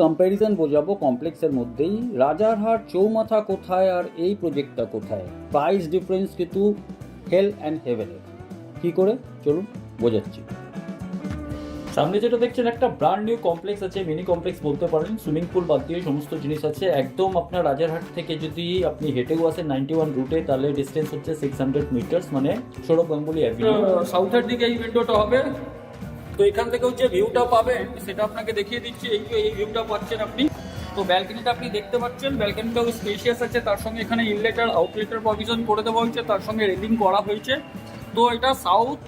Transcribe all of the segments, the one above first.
Comparison বোঝাবো কমপ্লেক্সের মধ্যেই। রাজারহাট চৌমাথা কোথায় আর এই প্রজেক্টটা কোথায়? প্রাইস ডিফারেন্স কিন্তু হেল অ্যান্ড হেভেনের কি করে? চলুন, বোঝাচ্ছি। সামনে যেটা দেখছেন, একটা ব্র্যান্ড নিউ কমপ্লেক্স আছে মিনি কমপ্লেক্স বলতে পারেন। সুইমিং পুল বাদ দিয়ে সমস্ত জিনিস আছে। একদম আপনার রাজারহাট থেকে যদি আপনি হেঁটেও আসেন নাইনটি ওয়ান রুটে তাহলে ডিস্টেন্স হচ্ছে সিক্স হান্ড্রেড মিটার্স মানে সৌরভ গাঙ্গুলি অ্যাভিনিউ সাউথের দিকে এই উইন্ডোটা হবে। তো এখান থেকেও যে ভিউটা পাবেন, সেটা আপনাকে দেখিয়ে দিচ্ছি। এই এই ভিউটা পাচ্ছেন আপনি। তো ব্যালকনিটা আপনি দেখতে পাচ্ছেন। ব্যালকনিটাও স্পেশিয়াস আছে। তার সঙ্গে এখানে ইনলেটার আউটলেটার প্রভিশন করে দেওয়া হয়েছে। তার সঙ্গে রেলিং করা হয়েছে। তো এটা সাউথ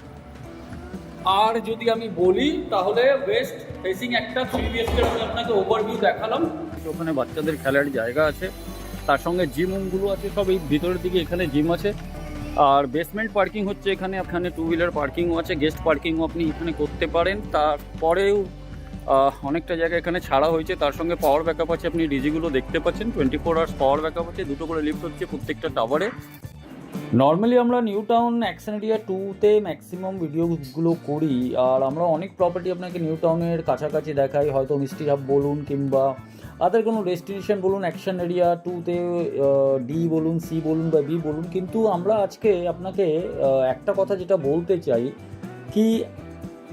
আর যদি আমি বলি, তাহলে ওয়েস্ট ফেসিং একটা থ্রি বিএসকের আমি আপনাকে ওভারভিউ দেখালাম। ওখানে বাচ্চাদের খেলার জায়গা আছে। তার সঙ্গে জিম আছে। সব এই ভিতরের দিকে এখানে জিম আছে। আর বেসমেন্ট পার্কিং হচ্ছে এখানে এখানে টু হুইলার পার্কিংও আছে গেস্ট পার্কিংও আপনি এখানে করতে পারেন। তারপরেও অনেকটা জায়গা এখানে ছাড়া হয়েছে। তার সঙ্গে পাওয়ার ব্যাকআপ আছে, আপনি ডিজিগুলো দেখতে পাচ্ছেন। Twenty four hours power backup আছে, দুটো করে লিফ্ট হচ্ছে প্রত্যেকটা টাওয়ারে নর্মালি আমরা নিউ টাউন অ্যাকশন এরিয়া টুতে ম্যাক্সিমাম ভিডিওগুলো করি, আর আমরা অনেক প্রপার্টি আপনাকে নিউ টাউনের কাছাকাছি দেখাই, হয়তো মিষ্টি হাব বলুন কিংবা আদার কোনো ডেস্টিনেশন বলুন অ্যাকশন এরিয়া টুতে ডি বলুন সি বলুন বা বি বলুন, কিন্তু আমরা আজকে আপনাকে একটা কথা যেটা বলতে চাই কি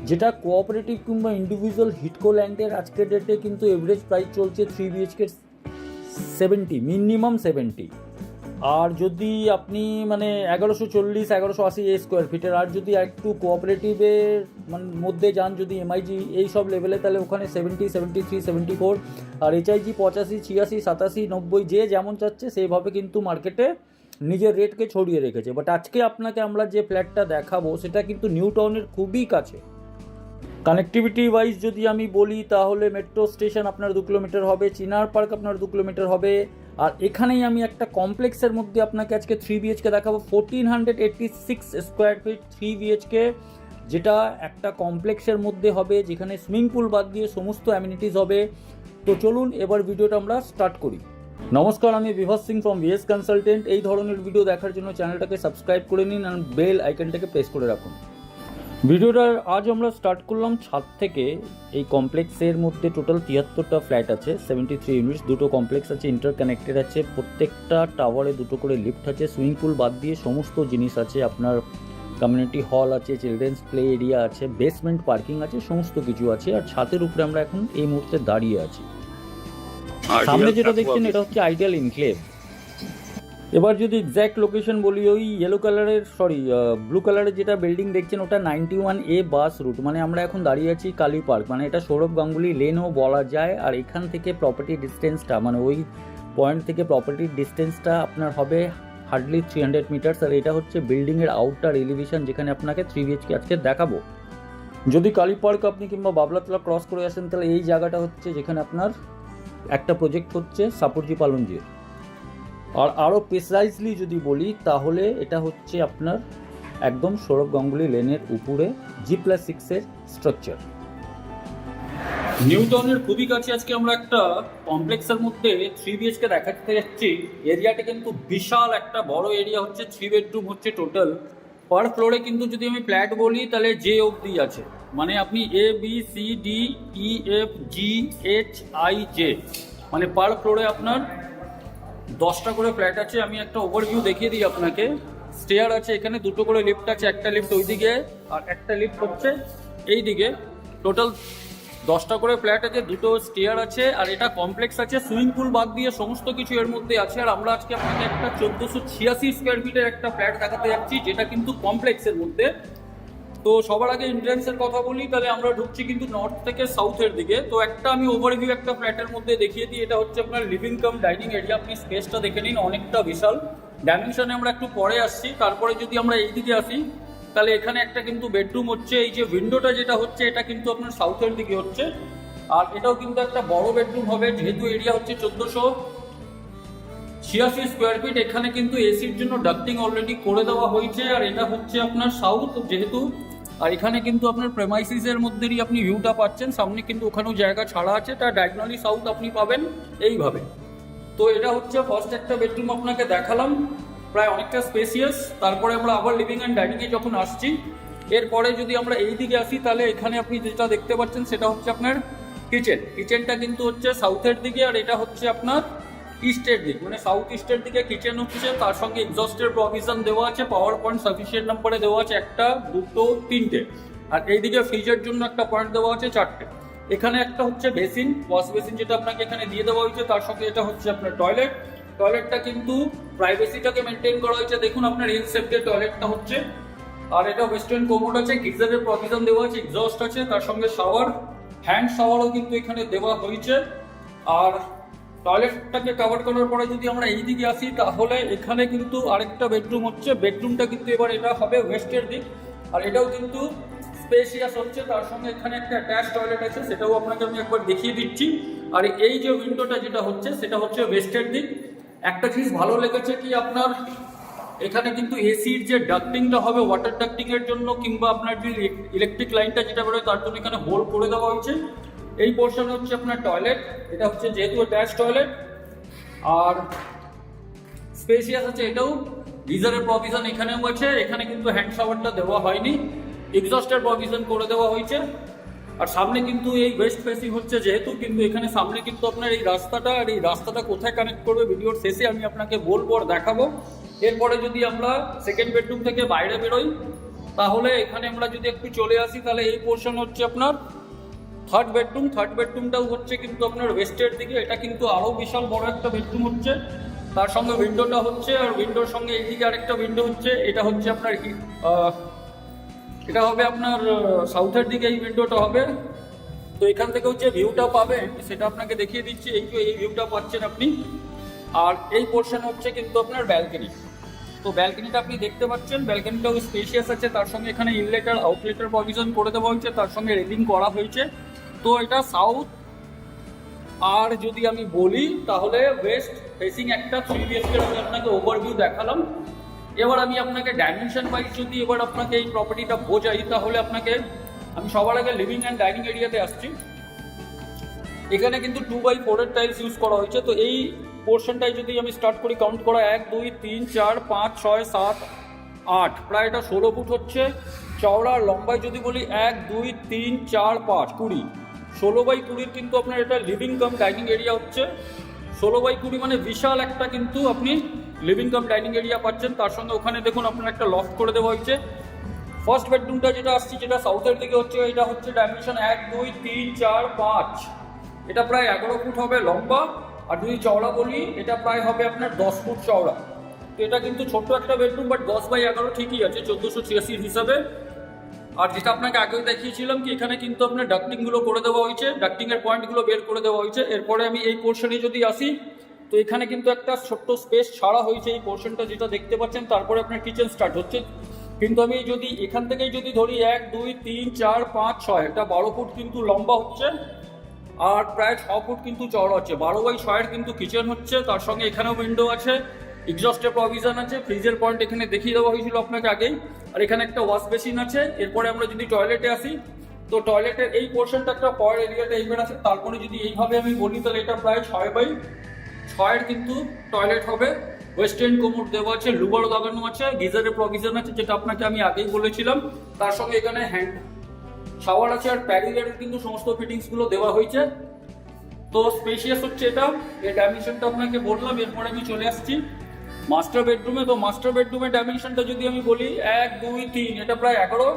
যেটা কোঅপারেটিভ কিংবা ইন্ডিভিজুয়াল হিটকো ল্যান্ডের আজকের ডেটে কিন্তু এভারেজ প্রাইস চলছে three BHK seventy minimum seventy আর যদি আপনি মানে এগারোশো চল্লিশ, এগারোশো আশি এই স্কোয়ার ফিটের আর যদি একটু কোঅপারেটিভের মানে মধ্যে যান যদি এমআইজি এই সব লেভেলে তাহলে ওখানে seventy seventy three seventy four আর এইচআইজি পঁচাশি, ছিয়াশি, সাতাশি, নব্বই, যে যেমন চাচ্ছে সেইভাবে কিন্তু মার্কেটে নিজের রেটকে ছড়িয়ে রেখেছে। বাট আজকে আপনাকে আমরা যে ফ্ল্যাটটা দেখাবো, সেটা কিন্তু নিউ টাউনের খুবই কাছে। কানেক্টিভিটি ওয়াইজ যদি আমি বলি, তাহলে মেট্রো স্টেশন আপনার দু কিলোমিটার হবে চিনার পার্ক আপনার দু কিলোমিটার হবে আর এখানেই আমি একটা কমপ্লেক্সের মধ্যে আপনাকে আজকে থ্রি বিএচকে দেখাবো। Fourteen hundred eighty six square feet three BHK যেটা একটা কমপ্লেক্সের মধ্যে হবে, যেখানে সুইমিং পুল বাদ দিয়ে সমস্ত অ্যামিনিটিস হবে। তো চলুন এবার ভিডিওটা আমরা স্টার্ট করি। নমস্কার, আমি Bibhas Singh from VS consultant এই ধরনের ভিডিও দেখার জন্য চ্যানেলটাকে সাবস্ক্রাইব করে নিন আর বেল আইকনটাকে প্রেস করে রাখুন। ভিডিওটার আজ আমরা স্টার্ট করলাম ছাদ থেকে এই কমপ্লেক্সের মধ্যে টোটাল তিয়াত্তরটা ফ্ল্যাট আছে সেভেন্টি থ্রি ইউনিটস দুটো কমপ্লেক্স আছে ইন্টার কানেক্টেড আছে প্রত্যেকটা টাওয়ারে দুটো করে লিফট আছে সুইমিং পুল বাদ দিয়ে সমস্ত জিনিস আছে আপনার কমিউনিটি হল আছে চিলড্রেন্স প্লে এরিয়া আছে বেসমেন্ট পার্কিং আছে সমস্ত কিছু আছে আর ছাদের উপরে আমরা এখন এই মুহূর্তে দাঁড়িয়ে আছি। সামনে যেটা দেখছেন এটা হচ্ছে আইডিয়াল ইনক্লেভ এবার যদি এক্স্যাক্ট লোকেশন বলি, ওই ইয়েলো কালারের সরি ব্লু কালারের যেটা বিল্ডিং দেখছেন, ওটা ninety one A bus route মানে আমরা এখন দাঁড়িয়ে আছি কালী পার্ক মানে এটা সৌরভ গাঙ্গুলি লেনও বলা যায়, আর এখান থেকে প্রপার্টি ডিস্টেন্সটা মানে ওই পয়েন্ট থেকে প্রপার্টির ডিস্টেন্সটা আপনার হবে হার্ডলি থ্রি হান্ড্রেড মিটার্স আর এটা হচ্ছে বিল্ডিংয়ের আউটার এলিভেশন যেখানে আপনাকে থ্রি বিএচকে আজকে দেখাবো। যদি কালী পার্ক আপনি কিংবা বাবলাতলা ক্রস করে আসেন, তাহলে এই জায়গাটা হচ্ছে যেখানে আপনার একটা প্রজেক্ট হচ্ছে সাপুরজি পালনজির। আর আরও প্রিসাইজলি যদি বলি, তাহলে এটা হচ্ছে আপনার একদম সৌরভ গাঙ্গুলি লেনের উপরে জি প্লাস সিক্সের স্ট্রাকচার নিউটনের খুবই কাছে আজকে আমরা একটা কমপ্লেক্সের মধ্যে থ্রি বিএচকে দেখাতে যাচ্ছি। এরিয়াটা কিন্তু বিশাল একটা, বড় এরিয়া হচ্ছে থ্রি বেডরুম হচ্ছে টোটাল পার ফ্লোরে কিন্তু যদি আমি ফ্ল্যাট বলি, তাহলে জে অবধি আছে। মানে আপনি A B C D E F G H I J মানে পার ফ্লোরে আপনার দশটা করে ফ্ল্যাট আছে, আমি একটা ওভারভিউ দেখিয়ে দিই আপনাকে। স্টেয়ার আছে এখানে, দুটো করে লিফট আছে, একটা লিফট ওইদিকে আর একটা লিফট হচ্ছে এই দিকে টোটাল দশটা করে ফ্ল্যাট আছে, দুটো স্টেয়ার আছে, আর এটা কমপ্লেক্স আছে সুইমিং পুল বাদ দিয়ে সমস্ত কিছু এর মধ্যে আছে। আর আমরা আজকে আপনাকে একটা চোদ্দোশো ছিয়াশি স্কোয়ার ফিটের একটা ফ্ল্যাট দেখাতে যাচ্ছি, যেটা কিন্তু কমপ্লেক্সের মধ্যে। তো সবার আগে এন্ট্রেন্সের কথা বলি, তাহলে আমরা ঢুকছি কিন্তু নর্থ থেকে সাউথের দিকে। তো একটা আমি ওভারভিউ একটা ফ্ল্যাটের মধ্যে দেখিয়ে দিই, এটা হচ্ছে আপনার লিভিং কাম ডাইনিং এরিয়া আপনি স্পেসটা দেখে নিন, অনেকটা বিশাল। ডাইমেনশনে আমরা একটু পরে আসছি, তারপরে যদি আমরা এই দিকে আসি, তাহলে এখানে একটা কিন্তু বেডরুম হচ্ছে, এই যে উইন্ডোটা যেটা হচ্ছে, এটা কিন্তু আপনার সাউথের দিকে হচ্ছে। আর এটাও কিন্তু একটা বড় বেডরুম হবে, যেহেতু এরিয়া হচ্ছে চোদ্দোশো ছিয়াশি স্কোয়ার ফিট এখানে কিন্তু এসির জন্য ডাক্টিং অলরেডি করে দেওয়া হয়েছে। আর এটা হচ্ছে আপনার সাউথ যেহেতু আর এখানে কিন্তু আপনার প্রেমাইসিসের মধ্যেই আপনি ভিউটা পাচ্ছেন। সামনে কিন্তু ওখানেও জায়গা ছাড়া আছে। তার ডায়াগনালি সাউথ আপনি পাবেন এইভাবে। তো এটা হচ্ছে ফার্স্ট একটা বেডরুম আপনাকে দেখালাম। প্রায় অনেকটা স্পেসিয়াস তারপরে আমরা আবার লিভিং অ্যান্ড ডাইনিংয়ে যখন আসছি, এরপরে যদি আমরা এই দিকে আসি, তাহলে এখানে আপনি যেটা দেখতে পাচ্ছেন, সেটা হচ্ছে আপনার কিচেন কিচেনটা কিন্তু হচ্ছে সাউথের দিকে, আর এটা হচ্ছে আপনার ইস্টের দিক মানে সাউথ ইস্টের দিকে কিচেন হচ্ছে তার সঙ্গে এক্সস্টের প্রভিশন দেওয়া আছে পাওয়ার পয়েন্ট সাফিসিয়েন্ট নাম্বারে দেওয়া আছে একটা, দুটো, তিনটে। আর এইদিকে ফ্রিজের জন্য একটা পয়েন্ট দেওয়া আছে চারটে। এখানে একটা হচ্ছে বেসিন ওয়াশ বেসিন যেটা আপনাকে এখানে দিয়ে দেওয়া হয়েছে, তার সঙ্গে এটা হচ্ছে আপনার টয়লেট টয়লেটটা কিন্তু প্রাইভেসিটাকে মেনটেন করা হয়েছে। দেখুন আপনার এল সেফটের টয়লেটটা হচ্ছে। আর এটা ওয়েস্টার্ন কোমোড আছে গিজারের প্রভিশন দেওয়া আছে এক্সস্ট আছে, তার সঙ্গে শাওয়ার হ্যান্ড শাওয়ারও কিন্তু এখানে দেওয়া হয়েছে। আর টয়লেটটাকে কভার করার পরে যদি আমরা এই দিকে আসি, তাহলে এখানে কিন্তু আরেকটা বেডরুম হচ্ছে। বেডরুমটা কিন্তু এবার এটা হবে ওয়েস্টের দিক। আর এটাও কিন্তু স্পেশিয়াস হচ্ছে। তার সঙ্গে এখানে একটা অ্যাটাচ টয়লেট আছে, সেটাও আপনাকে আমি একবার দেখিয়ে দিচ্ছি। আর এই যে উইন্ডোটা যেটা হচ্ছে, সেটা হচ্ছে ওয়েস্টের দিক। একটা জিনিস ভালো লেগেছে কি আপনার? এখানে কিন্তু এসির যে ডাক্টিংটা হবে ওয়াটার ডাক্টিং এর জন্য, কিংবা আপনার যে ইলেকট্রিক লাইনটা যেটা বেরোয়, তার জন্য এখানে হোল করে দেওয়া হয়েছে। এই পোর্শন হচ্ছে আপনার টয়লেট এটা হচ্ছে যেহেতু অ্যাটাচ টয়লেট আর স্পেসিয়াস আছে এটাও। গিজারের প্রভিশন এখানেও আছে, এখানে কিন্তু হ্যান্ড শাওয়ারটা দেওয়া হয়নি এক্সস্টের প্রভিশন করে দেওয়া হয়েছে। আর সামনে কিন্তু এই ওয়েস্ট ফেসিং হচ্ছে যেহেতু, কিন্তু এখানে সামনে কিন্তু আপনার এই রাস্তাটা, আর এই রাস্তাটা কোথায় কানেক্ট করবে ভিডিওর শেষে আমি আপনাকে বলব আর দেখাবো। এরপরে যদি আমরা সেকেন্ড বেডরুম থেকে বাইরে বেরোই, তাহলে এখানে আমরা যদি একটু চলে আসি, তাহলে এই পোর্শন হচ্ছে আপনার থার্ড বেডরুম থার্ড বেডরুমটাও হচ্ছে কিন্তু আপনার ওয়েস্টের দিকে। এটা কিন্তু আরও বিশাল বড় একটা বেডরুম হচ্ছে। তার সঙ্গে উইন্ডোটা হচ্ছে আর উইন্ডোর সঙ্গে এইদিকে আরেকটা উইন্ডো হচ্ছে। এটা হচ্ছে আপনার এটা হবে আপনার সাউথের দিকে এই উইন্ডোটা হবে। তো এখান থেকে হচ্ছে ভিউটা পাবেন। সেটা আপনাকে দেখিয়ে দিচ্ছি। এই যে এই ভিউটা পাচ্ছেন আপনি। আর এই পোর্শন হচ্ছে কিন্তু আপনার ব্যালকনি তো ব্যালকনিটা আপনি দেখতে পাচ্ছেন। ব্যালকনিটাও স্পেশিয়াস আছে। তার সঙ্গে এখানে ইনলেটার আউটলেটার প্রভিশন করে দেওয়া হয়েছে। তার সঙ্গে রেলিং করা হয়েছে। তো এটা সাউথ আর যদি আমি বলি, তাহলে ওয়েস্ট ফেসিং একটা থ্রি বিএসকে আমি আপনাকে ওভারভিউ দেখালাম। এবার আমি আপনাকে ডাইমেনশন ওয়াইজ যদি এবার আপনাকে এই প্রপার্টিটা বোঝাই, তাহলে আপনাকে, আমি সবার আগে লিভিং অ্যান্ড ডাইনিং এরিয়াতে আসছি। এখানে কিন্তু টু বাই ফোরের টাইলস ইউজ করা হয়েছে। তো এই পোর্শনটাই যদি আমি স্টার্ট করি কাউন্ট করা এক, দুই, তিন, চার, পাঁচ, ছয়, সাত, আট প্রায় এটা ষোলো ফুট হচ্ছে। চওড়া লম্বায় যদি বলি এক, দুই, তিন, চার, পাঁচ, কুড়ি। ষোলো বাই কুড়ির কিন্তু আপনার এটা লিভিং কাম ডাইনিং এরিয়া হচ্ছে। ষোলো বাই কুড়ি মানে বিশাল একটা কিন্তু আপনি লিভিং কাম ডাইনিং এরিয়া পাচ্ছেন। তার সঙ্গে ওখানে দেখুন আপনার একটা লফট করে দেওয়া হয়েছে। ফার্স্ট বেডরুমটা যেটা আসছে, যেটা সাউথের দিকে হচ্ছে, এটা হচ্ছে ডাইমেনশন এক, দুই, তিন, চার, পাঁচ। এটা প্রায় এগারো ফুট হবে লম্বা। আর যদি চওড়া বলি, এটা প্রায় হবে আপনার দশ ফুট চওড়া। তো এটা কিন্তু ছোট্ট একটা বেডরুম বাট দশ বাই এগারো ঠিকই আছে, চোদ্দোশো ছিয়াশির হিসাবে। আর যেটা আপনাকে আগেও দেখিয়েছিলাম কি, এখানে কিন্তু আপনার ডাক্টিংগুলো করে দেওয়া হয়েছে ডাক্টিংয়ের পয়েন্টগুলো বের করে দেওয়া হয়েছে। এরপরে আমি এই পোর্শনে যদি আসি, তো এখানে কিন্তু একটা ছোট্ট স্পেস ছাড়া হয়েছে এই পোর্শনটা যেটা দেখতে পাচ্ছেন, তারপরে আপনার কিচেন স্টার্ট হচ্ছে। কিন্তু আমি যদি এখান থেকেই যদি ধরি, এক, দুই, তিন, চার, পাঁচ, ছয়, এটা বারো ফুট কিন্তু লম্বা হচ্ছে, আর প্রায় ছ ফুট কিন্তু চড় হচ্ছে। বারো বাই ছয়ের কিন্তু কিচেন হচ্ছে, তার সঙ্গে এখানেও উইন্ডো আছে। এক্সস্টের প্রভিশন আছে ফ্রিজের পয়েন্ট এখানে দেখিয়ে দেওয়া হয়েছিল আপনাকে আগেই। আর এখানে একটা ওয়াশ বেসিন আছে, এরপরে আমরা যদি টয়লেটে আসি, তো টয়লেটের এই পোর্শনটা একটা পয়ের এরিয়াটা টাইপের আছে, তারপরে যদি এইভাবে আমি বলি, তাহলে এটা প্রায় ছয় বাই ছয়ের কিন্তু টয়লেট হবে। ওয়েস্টার্ন কোমোড দেওয়া আছে লুবার লাগানো আছে, গিজারের প্রভিশন আছে, যেটা আপনাকে আমি আগেই বলেছিলাম। তার সঙ্গে এখানে হ্যান্ড শাওয়ার আছে, আর প্যারিলারের কিন্তু সমস্ত ফিটিংসগুলো দেওয়া হয়েছে। তো স্পেশিয়াস হচ্ছে এটা এই ডাইমেনশনটা আপনাকে বললাম, এরপরে আমি চলে আসছি। মাস্টার বেডরুমে, তো মাস্টার বেডরুমের ডাইমেনশনটা যদি আমি বলি, এক, দুই, তিন, এটা প্রায় এগারো।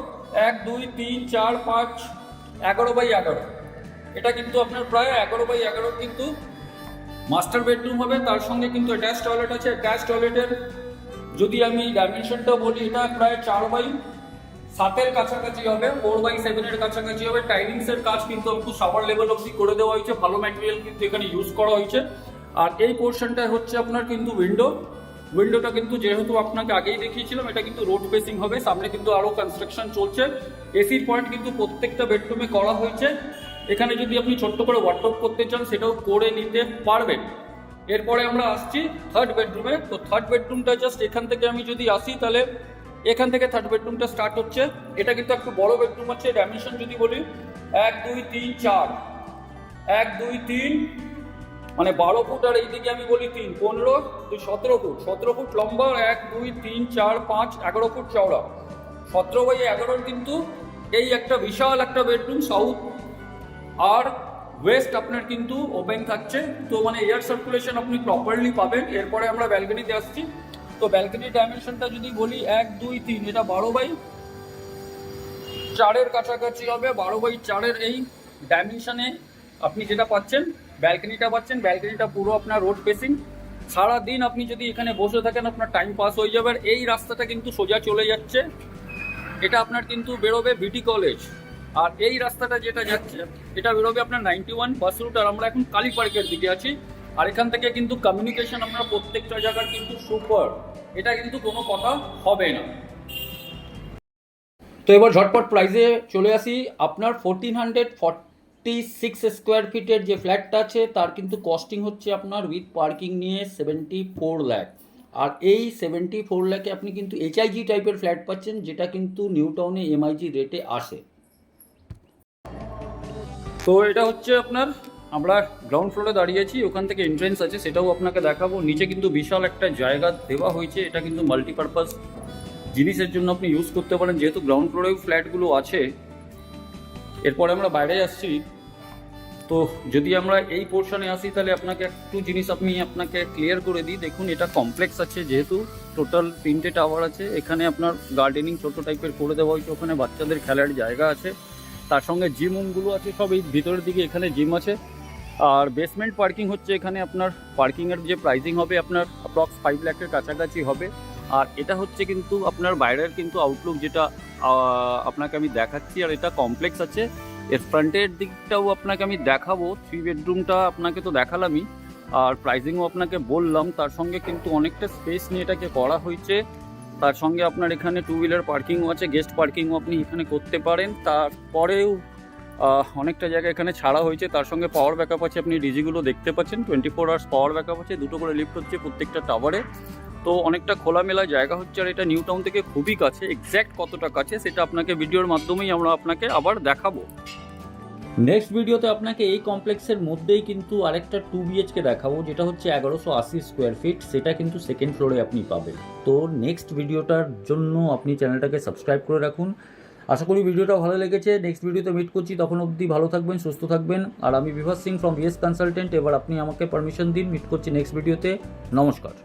এক, দুই, তিন, চার, পাঁচ, এগারো বাই এগারো। এটা কিন্তু আপনার প্রায় এগারো বাই এগারো কিন্তু মাস্টার বেডরুম হবে। তার সঙ্গে কিন্তু অ্যাটাচ টয়লেট আছে। অ্যাটাচ টয়লেটের যদি আমি ডাইমেনশনটা বলি, এটা প্রায় চার বাই সাতের কাছাকাছি হবে। ফোর বাই সেভেনের কাছাকাছি হবে। টাইলিংস এর কাজ কিন্তু একটু সাবার লেভেল অবধি করে দেওয়া হয়েছে। ভালো ম্যাটেরিয়াল কিন্তু এখানে ইউজ করা হয়েছে। আর এই পোর্শনটা হচ্ছে আপনার কিন্তু উইন্ডো উইন্ডোটা কিন্তু যেহেতু আপনাকে আগেই দেখিয়েছিলাম, এটা কিন্তু রোড ফেসিং হবে, সামনে কিন্তু আরও কনস্ট্রাকশন চলছে। এসির পয়েন্ট কিন্তু প্রত্যেকটা বেডরুমে করা হয়েছে। এখানে যদি আপনি ছোট্ট করে ওয়ার্ডরোব করতে চান, সেটাও করে নিতে পারবেন। এরপরে আমরা আসছি থার্ড বেডরুমে তো থার্ড বেডরুমটা জাস্ট এখান থেকে আমি যদি আসি, তাহলে এখান থেকে থার্ড বেডরুমটা স্টার্ট হচ্ছে। এটা কিন্তু একটু বড় বেডরুম আছে ডাইমেনশন যদি বলি, এক, দুই, তিন, চার। এক, দুই, তিন মানে বারো ফুট আর এইদিকে আমি বলি তিন, পনেরো দুই সতেরো ফুট সতেরো ফুট লম্বা, এক, দুই, তিন, চার, পাঁচ, এগারো ফুট চওড়া। সতেরো বাই এগারোর কিন্তু এই একটা বিশাল একটা বেডরুম সাউথ আর ওয়েস্ট আপনার কিন্তু ওপেন থাকছে। তো মানে এয়ার সার্কুলেশন আপনি প্রপারলি পাবেন। এরপরে আমরা ব্যালকনিতে আসছি। তো ব্যালকনির ডাইমেনশনটা যদি বলি এক, দুই, তিন, এটা বারো বাই চারের কাছাকাছি হবে। বারো বাই চারের এই ডাইমেনশনে আপনি যেটা পাচ্ছেন ব্যালকনিটা পাচ্ছেন, ব্যালকনিটা পুরো আপনার রোড ফেসিং সারাদিন আপনি যদি এখানে বসে থাকেন, আপনার টাইম পাস হয়ে যাবে। আর এই রাস্তাটা কিন্তু সোজা চলে যাচ্ছে। এটা আপনার কিন্তু বেরোবে বিটি কলেজ আর এই রাস্তাটা যেটা যাচ্ছে, এটা বেরোবে আপনার নাইনটি ওয়ান বাস রুট আর আমরা এখন কালী পার্কের দিকে আছি। আর এখান থেকে কিন্তু কমিউনিকেশন আপনার প্রত্যেকটা জায়গার কিন্তু সুপার এটা কিন্তু কোনো কথা হবে না। তো এবার ঝটপট প্রাইসে চলে আসি। আপনার fourteen hundred forty six square ফিটের যে ফ্ল্যাটটা আছে, তার কিন্তু কস্টিং হচ্ছে আপনার উইথ পার্কিং নিয়ে সেভেন্টি ফোর ল্যাক আর এই সেভেন্টি ফোর ল্যাকে আপনি কিন্তু এইচআইজি টাইপের ফ্ল্যাট পাচ্ছেন, যেটা কিন্তু নিউ টাউনে এমআইজি রেটে আসে। তো এটা হচ্ছে আপনার, আমরা গ্রাউন্ড ফ্লোরে দাঁড়িয়েছি ওখান থেকে এন্ট্রেন্স আছে, সেটাও আপনাকে দেখাবো। নিচে কিন্তু বিশাল একটা জায়গা দেওয়া হয়েছে, এটা কিন্তু মাল্টিপারপাস জিনিসের জন্য আপনি ইউজ করতে পারেন, যেহেতু গ্রাউন্ড ফ্লোরেও ফ্ল্যাটগুলো আছে। এরপরে আমরা বাইরে আসছি। তো যদি আমরা এই পোর্শনে আসি, তাহলে আপনাকে একটু জিনিস আমি আপনাকে ক্লিয়ার করে দিই। দেখুন, এটা কমপ্লেক্স আছে যেহেতু টোটাল তিনটে টাওয়ার আছে। এখানে আপনার গার্ডেনিং ছোট টাইপের করে দেওয়া হয়েছে, ওখানে বাচ্চাদের খেলার জায়গা আছে। তার সঙ্গে জিম রুমগুলো আছে, সব এই ভিতরের দিকে এখানে জিম আছে। আর বেসমেন্ট পার্কিং হচ্ছে এখানে আপনার পার্কিংয়ের যে প্রাইসিং হবে, আপনার অ্যাপ্রক্স ফাইভ ল্যাখের কাছাকাছি হবে। আর এটা হচ্ছে কিন্তু আপনার বাইরের কিন্তু আউটলুক যেটা আপনাকে আমি দেখাচ্ছি, আর এটা কমপ্লেক্স আছে। এর ফ্রন্টের দিকটাও আপনাকে আমি দেখাবো থ্রি বেডরুমটা আপনাকে তো দেখালামই, আর প্রাইজিংও আপনাকে বললাম, তার সঙ্গে কিন্তু অনেকটা স্পেস নিয়ে এটাকে করা হয়েছে। তার সঙ্গে আপনার এখানে টু হুইলার পার্কিংও আছে গেস্ট পার্কিংও আপনি এখানে করতে পারেন। তারপরেও অনেকটা জায়গা এখানে ছাড়া হয়েছে, তার সঙ্গে পাওয়ার ব্যাকআপ আছে, আপনি ডিজিগুলো দেখতে পাচ্ছেন twenty four hours power backup আছে, দুটো করে লিফট হচ্ছে প্রত্যেকটা টাওয়ারে তো অনেকটা খোলামেলা জায়গা হচ্ছে, আর এটা নিউ টাউন থেকে খুবই কাছে এক্স্যাক্ট কতটা কাছে সেটা আপনাকে ভিডিওর মাধ্যমেই আমরা আপনাকে আবার দেখাবো। নেক্সট ভিডিওতে আপনাকে এই কমপ্লেক্সের মধ্যেই কিন্তু আরেকটা টু বিএচকে দেখাবো, যেটা হচ্ছে এগারোশো আশি স্কোয়ার ফিট সেটা কিন্তু সেকেন্ড ফ্লোরে আপনি পাবেন। তো নেক্সট ভিডিওটার জন্য আপনি চ্যানেলটাকে সাবস্ক্রাইব করে রাখুন। আশা করি ভিডিওটা ভালো লেগেছে। নেক্সট ভিডিওতে মিট করছি, তখন অবধি ভালো থাকবেন, সুস্থ থাকবেন। আর আমি Bibhas Singh from BS consultant এবার আপনি আমাকে পারমিশন দিন মিট করছি নেক্সট ভিডিওতে নমস্কার।